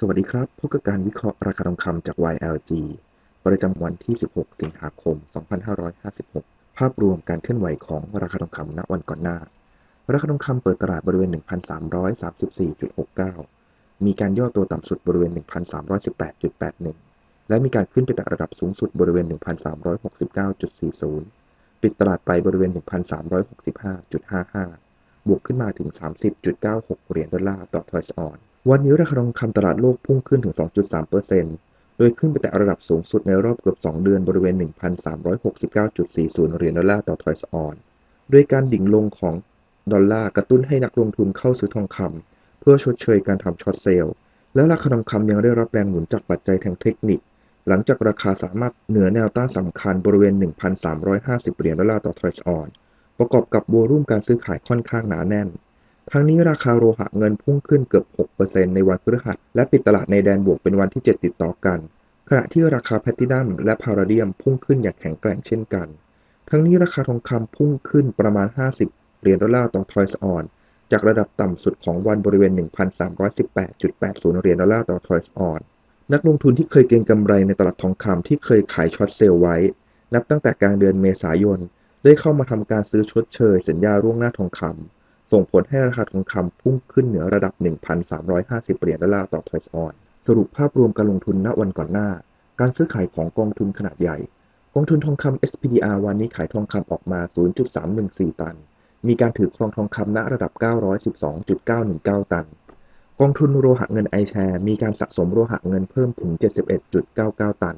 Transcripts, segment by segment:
สวัสดีครับพบกับการวิเคราะห์ราคาทองคำจาก YLG ประจำวันที่ 16 สิงหาคม 2556 ภาพรวมการเคลื่อนไหวของราคาทองคำณวันก่อนหน้า ราคาทองคำเปิดตลาดบริเวณ 1,334.69 มีการย่อตัวต่ำสุดบริเวณ 1,318.81 และมีการขึ้นไปแตะระดับสูงสุดบริเวณ 1,369.40 ปิดตลาดไปบริเวณ 1,365.55 บวกขึ้นมาถึง 30.96 เหรียญดอลลาร์ต่อทอยส์ออน วันนี้ราคาทองคำตลาดโลกพุ่งขึ้นถึง 2.3%โดยขึ้นไปแตะระดับสูงสุดในรอบเกือบ 2 เดือนบริเวณ 1,369.40 เหรียญดอลลาร์ต่อทอยส์ออนด้วยการดิ่งลงของดอลลาร์กระตุ้นให้นักลงทุนเข้าซื้อทองคำเพื่อชดเชยการทำช็อตเซลล์และราคาทองคำยังได้รับแรงหนุนจากปัจจัยทางเทคนิค หลังจากราคาสามารถเหนือแนวต้านสำคัญบริเวณ 1,350 เหรียญดอลลาร์ต่อทอยส์ออน ประกอบกับโวลุ่มการซื้อขายค่อนข้างหนาแน่น ทั้งนี้ราคาโลหะเงินพุ่งขึ้นเกือบ 6%ในวันพฤหัส และปิดตลาดในแดนบวกเป็นวันที่ 7 ติดต่อกัน ขณะที่ราคาแพลตินัมและพาราเดียมพุ่งขึ้นอย่างแข็งแกร่งเช่นกัน ทั้งนี้ราคาทองคำพุ่งขึ้นประมาณ 50 เหรียญดอลลาร์ต่อทอยส์ออนจากระดับต่ำสุดของวันบริเวณ 1,318.80 เหรียญดอลลาร์ต่อทอยส์ออนนักลงทุนที่เคยเก็งกำไรในตลาดทองคำที่เคยขายช็อตเซลล์ไว้ นับตั้งแต่กลางเดือนเมษายน ได้เข้ามาทำการซื้อชดเชยสัญญาร่วงหน้าทองคำส่งผลให้ราคาทองคำพุ่งขึ้นเหนือระดับ 1,350 เหรียญดอลลาร์ต่อทอยออนสรุปภาพรวมการลงทุนณวันก่อนหน้า การซื้อขายของกองทุนขนาดใหญ่ กองทุนทองคำ SPDR วันนี้ขายทองคำออกมา 0.314 ตัน มีการถือครองทองคำณระดับ 912.919 ตัน กองทุนโลหะเงินไอแชร์มีการสะสมโลหะเงินเพิ่มถึง 71.99 ตัน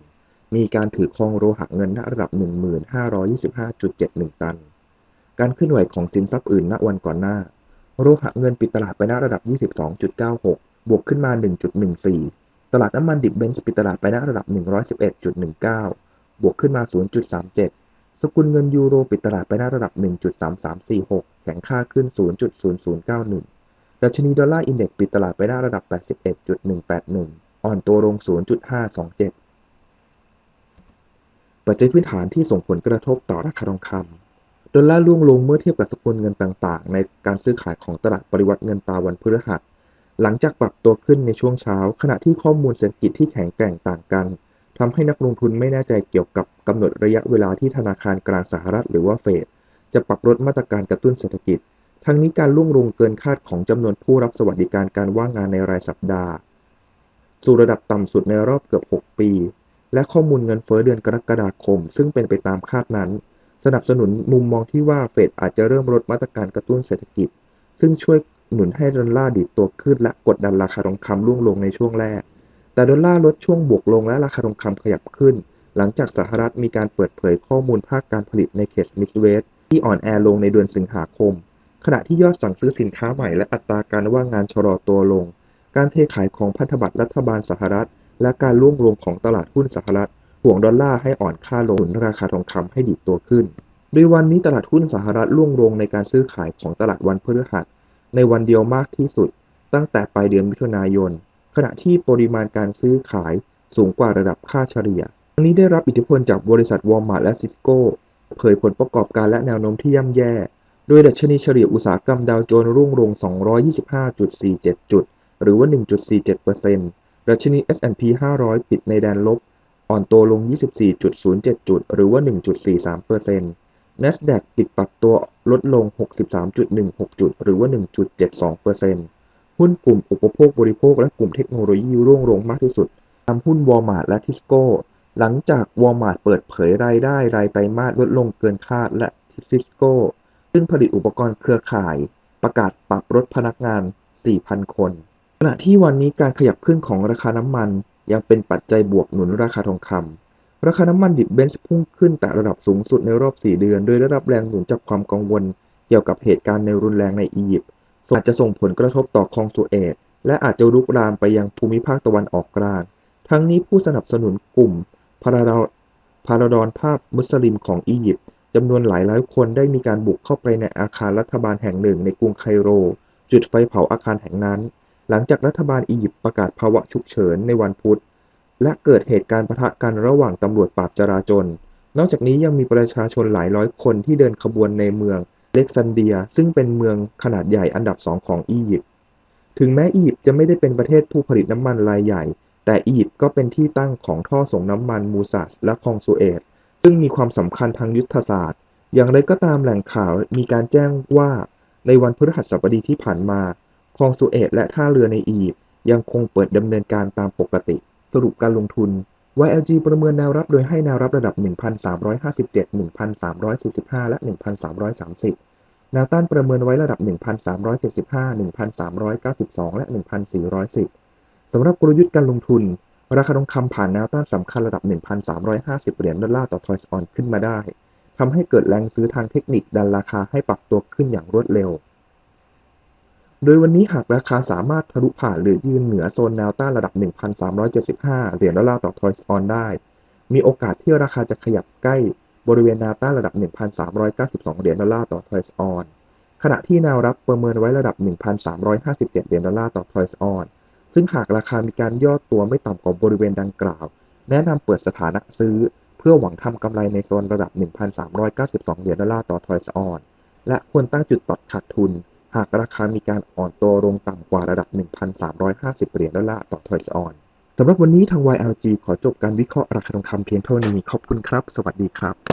มีการถือครองโลหะเงินณระดับ 1525.71 ตัน การเคลื่อนไหวของสินทรัพย์อื่นณวันก่อนหน้า โลหะเงินปิดตลาดไปณระดับ 22.96 บวกขึ้นมา 1.14 ตลาดน้ำมันดิบเบนซ์ปิดตลาดไปณระดับ 111.19 บวกขึ้นมา 0.37 สกุลเงินยูโรปิดตลาดไปณระดับ 1.3346 แข็งค่าขึ้น 0.0091 ดัชนีดอลลาร์อินเด็กซ์ปิดตลาดไปณระดับ 81.181 อ่อนตัวลง 0.527 ปัจจัยพื้นฐานที่ส่งผลกระทบต่อราคาทองคำดอลลาร์ร่วงลงเมื่อเทียบกับสกุลเงินต่างๆ ในการซื้อขายของตลาดปริวัติเงินตาวันพฤหัส หลังจากปรับตัวขึ้นในช่วงเช้า ขณะที่ข้อมูลเศรษฐกิจที่แข็งแกร่งต่างกันทำให้นักลงทุนไม่แน่ใจเกี่ยวกับกำหนดระยะเวลาที่ธนาคารกลางสหรัฐหรือว่าเฟดจะปรับลดมาตรการกระตุ้นเศรษฐกิจ ทั้งนี้การร่วงลงเกินคาดของจำนวนผู้รับสวัสดิการการว่างงานในรายสัปดาห์ สู่ระดับต่ำสุดในรอบเกือบ 6 ปี และข้อมูลเงินเฟ้อเดือนกรกฎาคม ซึ่งเป็นไปตามคาดนั้น สนับสนุนมุมมองที่ว่าเฟดอาจจะเริ่มลดมาตรการกระตุ้นเศรษฐกิจ ซึ่งช่วยหนุนให้ดอลลาร์ดีดตัวขึ้นและกดดันราคาทองคำร่วงลงในช่วงแรก แต่ดอลลาร์ลดช่วงบวกลงและราคาทองคำขยับขึ้น หลังจากสหรัฐมีการเปิดเผยข้อมูลภาคการผลิตในเขตมิดเวสที่อ่อนแอลงในเดือนสิงหาคม ขณะที่ยอดสั่งซื้อสินค้าใหม่และอัตราการว่างงานชะลอตัวลง การเทขายของพันธบัตรรัฐบาลสหรัฐ และการร่วงลงของตลาดหุ้นสหรัฐห่วงดอลลาร์ให้อ่อนค่าลงหนุนราคาทองคำให้ดีดตัวขึ้น โดยวันนี้ตลาดหุ้นสหรัฐร่วงลงในการซื้อขายของตลาดวันพฤหัส ในวันเดียวมากที่สุด ตั้งแต่ปลายเดือนมิถุนายน ขณะที่ปริมาณการซื้อขายสูงกว่าระดับค่าเฉลี่ยทั้งนี้ได้รับอิทธิพลจากบริษัทวอลมาร์ทและซิสโก้เผยผลประกอบการและแนวโน้มที่ย่ำแย่ โดยดัชนีเฉลี่ยอุตสาหกรรมดาวโจนส์ร่วงลง 225.47 จุด หรือว่า 1.47% ดัชนี S&P 500 ปิดในแดนลบ อ่อนตัวลง 24.07 จุด หรือว่า 1.43% NASDAQ ปิดปรับตัวลดลง 63.16 จุด หรือว่า 1.72%หุ้นกลุ่มอุปโภคบริโภคและกลุ่มเทคโนโลยีร่วงลงมากที่สุดตามหุ้น Walmart และ Tisco หลังจาก Walmart เปิดเผยรายได้รายไตรมาสลดลงเกินคาดและ Cisco ซึ่งผลิตอุปกรณ์เครือข่าย ประกาศปรับลดพนักงาน 4,000 คน ขณะที่วันนี้การขยับขึ้นของราคาน้ำมันยังเป็นปัจจัยบวกหนุนราคาทองคำ ราคาน้ำมันดิบเบนซ์พุ่งขึ้นแต่ระดับสูงสุดในรอบ 4 เดือน โดยได้รับแรงหนุนจากความกังวล เกี่ยวกับเหตุการณ์ในรุนแรงในอียิปต์อาจจะส่งผลกระทบต่อคลองสุเอตและอาจจะลุกลามไปยังภูมิภาคตะวันออกกลาง ทั้งนี้ผู้สนับสนุนกลุ่มพาราดพาราดอนภาพมุสลิมของอียิปต์จำนวนหลายร้อยคนได้มีการบุกเข้าไปในอาคารรัฐบาลแห่งหนึ่งในกรุงไคโร จุดไฟเผาอาคารแห่งนั้น หลังจากรัฐบาลอียิปต์ประกาศภาวะฉุกเฉินในวันพุธ และเกิดเหตุการณ์ปะทะกันระหว่างตำรวจปราบจราจร นอกจากนี้ยังมีประชาชนหลายร้อยคนที่เดินขบวนในเมืองเล็กซันเดีย ซึ่งเป็นเมืองขนาดใหญ่อันดับสองของอียิปต์ ถึงแม้อียิปต์จะไม่ได้เป็นประเทศผู้ผลิตน้ำมันรายใหญ่ แต่อียิปต์ก็เป็นที่ตั้งของท่อส่งน้ำมันมูซัสและคองสุเอตซึ่งมีความสำคัญทางยุทธศาสตร์ อย่างไรก็ตามแหล่งข่าวมีการแจ้งว่าในวันพฤหัสบดีที่ผ่านมา ลองสุเอตและท่าเรือในอียิปต์ยังคงเปิดดำเนินการตามปกติ สรุปการลงทุน YLG ประเมินแนวรับโดยให้แนวรับระดับ 1,357 1,345 และ 1,330 แนวต้านประเมินไว้ระดับ 1,375 1,392 และ 1,410 สำหรับกลยุทธ์การลงทุน ราคาทองคำผ่านแนวต้านสำคัญระดับ 1,350 เหรียญดอลลาร์ต่อทอยส์ออนขึ้นมาได้ทำให้เกิดแรงซื้อทางเทคนิคดันราคาให้ปรับตัวขึ้นอย่างรวดเร็ว โดยวันนี้หากราคาสามารถทะลุผ่านหรือยืนเหนือโซนแนวต้านระดับ 1,375 เหรียญดอลลาร์ต่อทอยส์ออนได้ มีโอกาสที่ราคาจะขยับใกล้บริเวณแนวต้านระดับ 1,392 เหรียญดอลลาร์ต่อทอยส์ออน ขณะที่แนวรับประเมินไว้ระดับ 1,357 เหรียญดอลลาร์ต่อทอยส์ออน ซึ่งหากราคามีการย่อตัวไม่ต่ำกว่าบริเวณดังกล่าว แนะนำเปิดสถานะซื้อ เพื่อหวังทำกำไรในโซนระดับ 1,392 เหรียญดอลลาร์ต่อทอยส์ออน และควรตั้งจุดตัดขาดทุน หากราคามีการอ่อนตัวลงต่ำกว่าระดับ 1,350 เหรียญดอลลาร์ต่อทอยส์ออนสำหรับวันนี้ทาง YLG ขอจบการวิเคราะห์ราคาทองคำเพียงเท่านี้ ขอบคุณครับ สวัสดีครับ